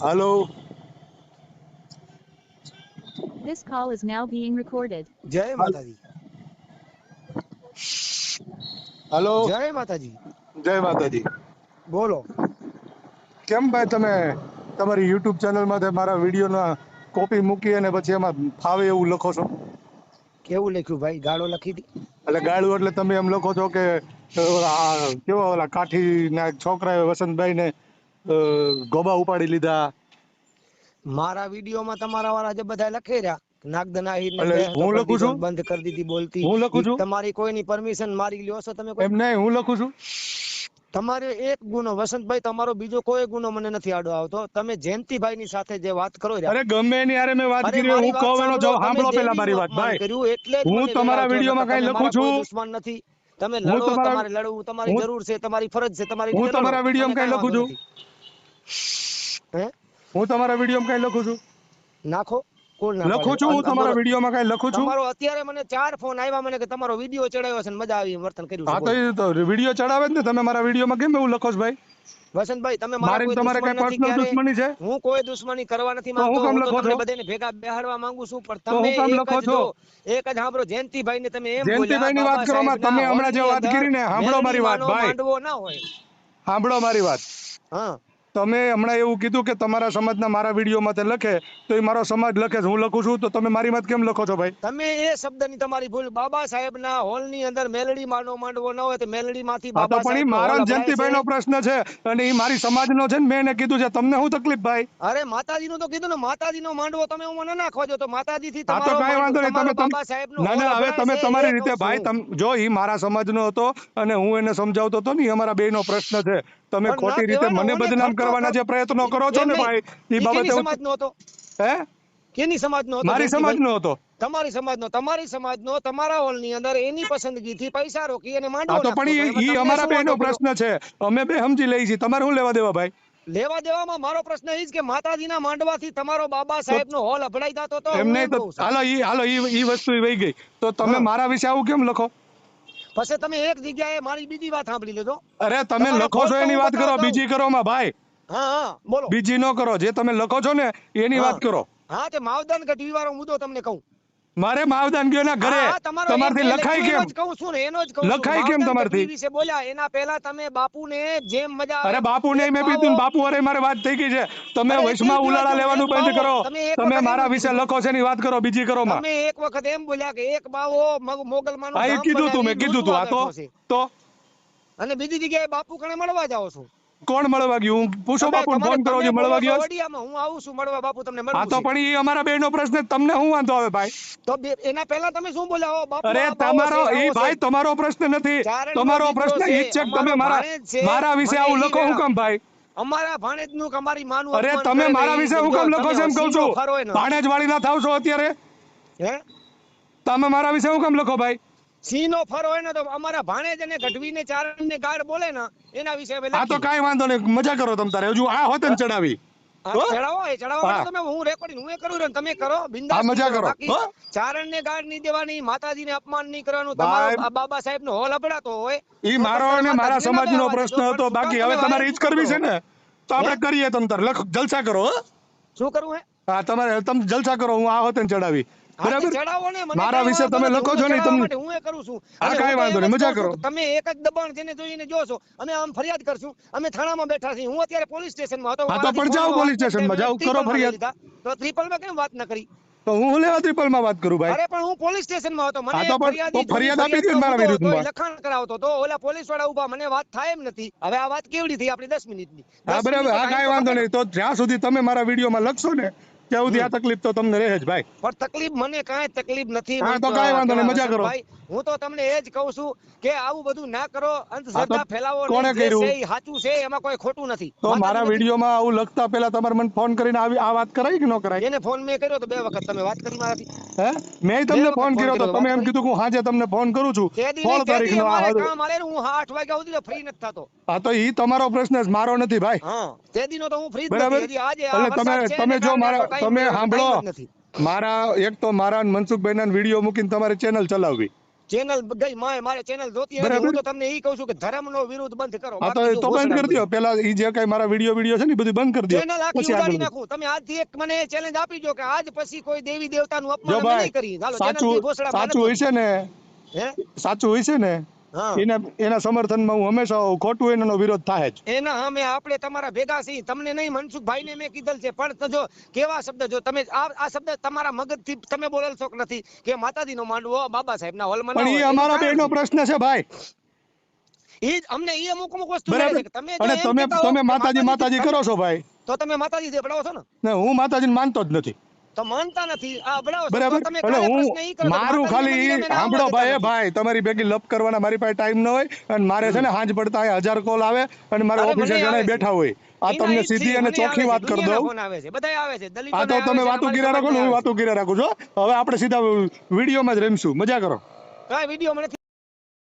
Hello This call is now being recorded. જય માતાજી હાલો જય માતાજી જય માતાજી બોલો. કેમ ભાઈ તમે તમારી યુટ્યુબ ચેનલમાં મારા વિડીયોના કોપી મૂકી અને પછી એમાં ફાવે એવું લખો છો? કેવું લખ્યું ભાઈ? ગાળો લખી હતી એટલે ગાળું એટલે તમે એમ લખો છો કે અ, આ કેવા ઓલા કાઠીના છોકરાએ વસંતભાઈને અ, ગોબા ઉપાડી લીધા મારા વિડીયોમાં તમારા વાળા જે બધા લખી રહ્યા નાગદના હીરને એટલે બે હું લખું છું? બંધ કરી દીધી બોલતી હું લખું છું? તમારી કોઈની પરમિશન મારી લ્યો છો તમે કોઈ એમ નહીં હું લખું છું તમારે એક ગુનો વસંતભાઈ તમારો બીજો કોઈ ગુનો મને નથી આડો આવતો તમે જયંતિભાઈ ની સાથે જે વાત કરો રહ્યા, અરે ગમે એની મેં વાત કરી હું કહું એનો જવાબ સાંભળો તમે મારી વાત ભાઈ કર્યું એટલે હું તમારા વેરાયો છો, વિડીયોમાં નકર લખું છું? દુશ્મન નથી તમે લડો તમારે લડવું તમારી જરૂર છે તમારી ફરજ છે તમારી હું. તમારા વિડીયોમાં કાંઈ લખું. હે? હું તમારા વિડીયોમાં કઈ લખું છું? નાખો લખું છું હું તમારા વિડીયોમાં કઈ લખું છું? તમારો અત્યારે મને ચાર ફોન આવ્યા મને કે તમારો વીડિયો ચડાવ્યો છે મજા આવી વર્તન કર્યું હા તો એ તો વીડિયો ચડાવે ને તમે મારા વિડીયોમાં કેમ એવું લખો છો ભાઈ? વસંતભાઈ તમે મારા તમારે કઈ પર્સનલ દુશ્મની છે? હું કોઈ દુશ્મની કરવા નથી માંગતો હું તો તમને બધાને ભેગા બેહાડવા માંગુ છું પણ તમે એક લખો છો? એક જ સાંભળો જયંતિભાઈ ને તમે એમ જયંતિભાઈની બોલ્યા, વાત બાબા કરો માં તમે હમણાં જે વાત કરી ને, સાંભળો મારી વાત, ભાઈ. ના હોય. સાંભળો મારી વાત. હા. તમે હમણાં એવું કીધું કે તમારા સમાજના મારા વિડીયોમાં તે લખે તો એ મારો સમાજ લખે છે. હું લખું છું તો તમે મારી મત કેમ લખો છો ભાઈ? તમે એ શબ્દની તમારી ભૂલ. બાબા સાહેબના હોલની અંદર મેલડી માંડવો માંડવો ન હોય તો મેલડી માંથી બાબા પણ મારા હોલ અભડાય જયંતિભાઈ નો છે. પ્રશ્ન છે અને એ મારી સમાજનો છે ને મેં એને કીધું છે. તમને શું તકલીફ ભાઈ? અરે માતાજીનું તો કીધું ને માતાજીનો માંડવો તમે હું મને નાખો છો. તો માતાજીથી તમારો વાંધો નહીં. તમે બાબા સાહેબનો ના ના હવે તમે તમારી રીતે ભાઈ. જો એ મારા સમાજનો હતો અને હું એને સમજાવતો હતો ને એ અમારા બેયનો પ્રશ્ન છે. તમે ખોટી રીતે મને બદનામ કરવાના જે પ્રયત્નો કરો છો ને ભાઈ ઈ બાબતે સમાજનો હતો? હે? કેની સમાજનો હતો? મારી? સમાજનો હતો. તમારી સમાજનો તમારી સમાજનો તમારા હોલની અંદર એની પસંદગીથી પૈસા રોકી અને માંડવો તો પણ તમને અમારા બેનો પ્રશ્ન છે. અમે બે સમજી લઈ છીએ. તમારે શું લેવા દેવા ભાઈ? લેવા દેવામાં મારો પ્રશ્ન એ જ કે માતાજીના માંડવાથી તમારો બાબા સાહેબનો હોલ અભડાઈ જતો તો એમ હું નહીં એમ તો હાલો ઈ હાલો ઈ વસ્તુ વહી ગઈ. તો તમે મારા વિશે આવું કેમ લખો? પછી તમે એક જગ્યાએ મારી બીજી વાત સાંભળી લેજો. અરે તમે લખો છો એની વાત કરો બીજી કરો માં ભાઈ. હા હા બોલો. બીજી નો કરો જે તમે લખો છો ને એની વાત કરો. હા તે માવદાન ગઢવી વાળો મુદ્દો તમને કહું. મારે માવદાન ગયો ઘરે તમારથી લખાય કેમ? કહું છું ને એનો જ કહું છું. લખાય કેમ તમારથી? વિશે બોલ્યા એના પહેલા તમે બાપુને જેમ મજા અરે બાપુ ને એક મેં પીધું બાપુ અરે મારે વાત થઈ ગઈ છે. તમે વૈશમાં ઉલાળા લેવાનું બંધ કરો. તમે મારા વિશે લખો છે એની વાત કરો બીજી કરો માં. તમે એક વખત એમ બોલ્યા કે એક બાવો મોગલ માનું એ કીધું તું મેં કીધું તું. આ તો. તો અને બીજી જગ્યાએ બાપુ કણે મળવા જાવ છો? કોણ મળવા ગયું? હું પૂછો બાપુ ફોન કરો છો મળવા ગયો હું આવું છું મળવા બાપુ તમને મળવું તો પણ એ અમારા બેનો પ્રશ્ન તમને શું વાંધો આવે ભાઈ? તો એના પહેલા તમે શું બોલાવો બાપુ અરે તમારો એ ભાઈ તમારો પ્રશ્ન નથી. તમારો પ્રશ્ન એ છે તમે મારા મારા વિશે આવું લખો હું. કામ ભાઈ? અમારા ભાણેજનું અમારી માનું અરે તમે મારા વિશે હું. કામ લખો છો એમ કહું છું. ભાણેજ વાળી ના થાવ છો અત્યારે? હે? તમે મારા વિશે હું કામ લખો ભાઈ? સિંહનો ફરો હોય ને તો અમારા ભાણેજ અને ચારણ ને ગાળ બોલે ને એના વિશે આ તો લખીએ. વાંધો નહીં મજા કરો તમ તારે. હજુ આ હોત ને ચડાવી. ચડાવો એ ચડાવવા તમે હું રેકોર્ડિંગ હું એ કરું ને તમે કરો બિંદાસ મજા કરો. બાકી હો? ગાળ નહીં દેવાની માતાજીને અપમાન નહીં કરવાનું તમારો બાબા સાહેબનો હોલ અબડાતો હોય. ઈ મારો અને મારા સમાજ નો પ્રશ્ન હતો. બાકી હવે તમારે ઈ કરવી છે ને? તો આપણે કરીએ તમ તાર. લખ જલસા કરો શું કરવું હે? હા તમારે તમે જલસા કરો હું આ હોત ને ચડાવી. બરાબર? મારા વિશે તમે લખો છો ને તમને હું એ કરું છું. આ તો વાંધો નહીં, મજા કરો. તમે એક જ દબાણ જેને જોઈને જો છો અમે આમ ફરિયાદ કરશું. અમે થાણામાં બેઠા છીએ. હું અત્યારે પોલીસ સ્ટેશનમાં હતો. હા, તો પણ જાઓ પોલીસ સ્ટેશનમાં, જાઓ, કરો ફરિયાદ. તો લીધા. માં કેમ વાત ન કરી? તો હું લેવા ત્રિપલમાં વાત કરું ભાઈ? અરે પણ હું પોલીસ સ્ટેશનમાં હતો. મને ફરિયાદી આપી દીધી મારા વિરુદ્ધમાં. લખાણ કરાવતો તો ઓલા પોલીસવાળા ઊભા મને વાત થાય એમ નથી. હવે આ વાત કેવડી થઈ આપણી દસ મિનિટની? હા બરાબર. આ કાંઈ વાંધો નહીં. તો જ્યાં સુધી તમે મારા વિડીયોમાં લખશો ને ત્યાં સુધી આ તકલીફ તો તમને રહે જ ભાઈ. પણ તકલીફ મને કાંઈ તકલીફ નથી હા, તો કાંઈ વાંધો નહીં, મજા કરો. ભાઈ, હું તો તમને એ જ કહું છું કે આવું બધું ના કરો અંધશ્રદ્ધા ફેલાવો કોણે કર્યું? સાચું છે એમાં કોઈ ખોટું નથી. તો મારા વિડીયોમાં આવું લખતા પહેલા તમારે મને ફોન કરીને આવી આ વાત કરાઈ કે ન કરાઈ? એને ફોન મેં કર્યો તો બે વખત તમે વાત કરી મારાથી. હે? મેં તમને ફોન કર્યો તો તમે એમ કીધું કે હું હાજે તમને ફોન કરું છું. તે તારીખ આ કામ આલે હું હા આઠ વાગ્યા સુધી ફ્રી નથી થતો. હા તો ઈ તમારો પ્રશ્ન મારો નથી ભાઈ. હા તે દિનો તો હું ફ્રી જ નથી આજે આ તમે તમે જો મારા તમે સાંભળો. મારા એક તો મારા મનસુખભાઈના વીડિયો મૂકીને તમારે ચેનલ ચલાવવી. ચેનલ ગઈ માય મારે ચેનલ જોતી હતી હું તો તમને ઈ કહું છું કે ધર્મનો વિરોધ બંધ કરો. હા તો તો બંધ કરી દો પેલા ઈ જે કઈ મારા વિડિયો વીડિયો છે ને બધું બંધ કરી દો ચેનલ આખી ઉડાડી નાખું. તમે આજથી એક મને ચેલેન્જ આપી દો કે આજ પછી કોઈ દેવી દેવતાનું અપમાન નહીં કરી. સાચું હોય છે ને? હે? સાચું હોય છે ને? એના એના સમર્થનમાં હું હંમેશા. ખોટું એનો વિરોધ થાય જ. એના અમે આપણે તમારા ભેગા છીએ. તમને નહીં મનસુખભાઈ ને મેં કીધેલ છે. પણ જો કેવા શબ્દ જો તમે આ આ શબ્દ તમારા મગજથી તમે બોલેલ છો નથી કે માતાજી નો માંડવો બાબા હોલમાં ના પણ એ અમારા બેનો પ્રશ્ન છે ભાઈ. એ અમને એ અમુક અમુક વસ્તુ છે. તમે અને તમે તમે માતાજી માતાજી કરો છો ભાઈ. તો તમે માતાજી દેવડાવો છો ને? ને હું માતાજીને માનતો જ નથી. તો માનતા નથી. આ અભડાવો બરાબર. એટલે હું પ્રશ્ન ઈ કરો કે મારું ખાલી સાંભળો ભાઈ ભાઈ તમારી ભેગી લપ કરવાના મારી પાસે ટાઈમ ન હોય અને મારે છે ને હાંજ પડતા હજાર કોલ આવે અને મારા ઓફિસે જણાય બેઠા હોય. આ તમને સીધી અને ચોખ્ખી વાત કરી દઉં. આવે છે. બધાય આવે છે. આ તો તમે વાતો કર્યા રાખો ને હું વાતો કર્યા રાખું. છું હવે આપણે સીધા વિડીયોમાં જ રમીશું. મજા કરો. કાંઈ વીડિયો મને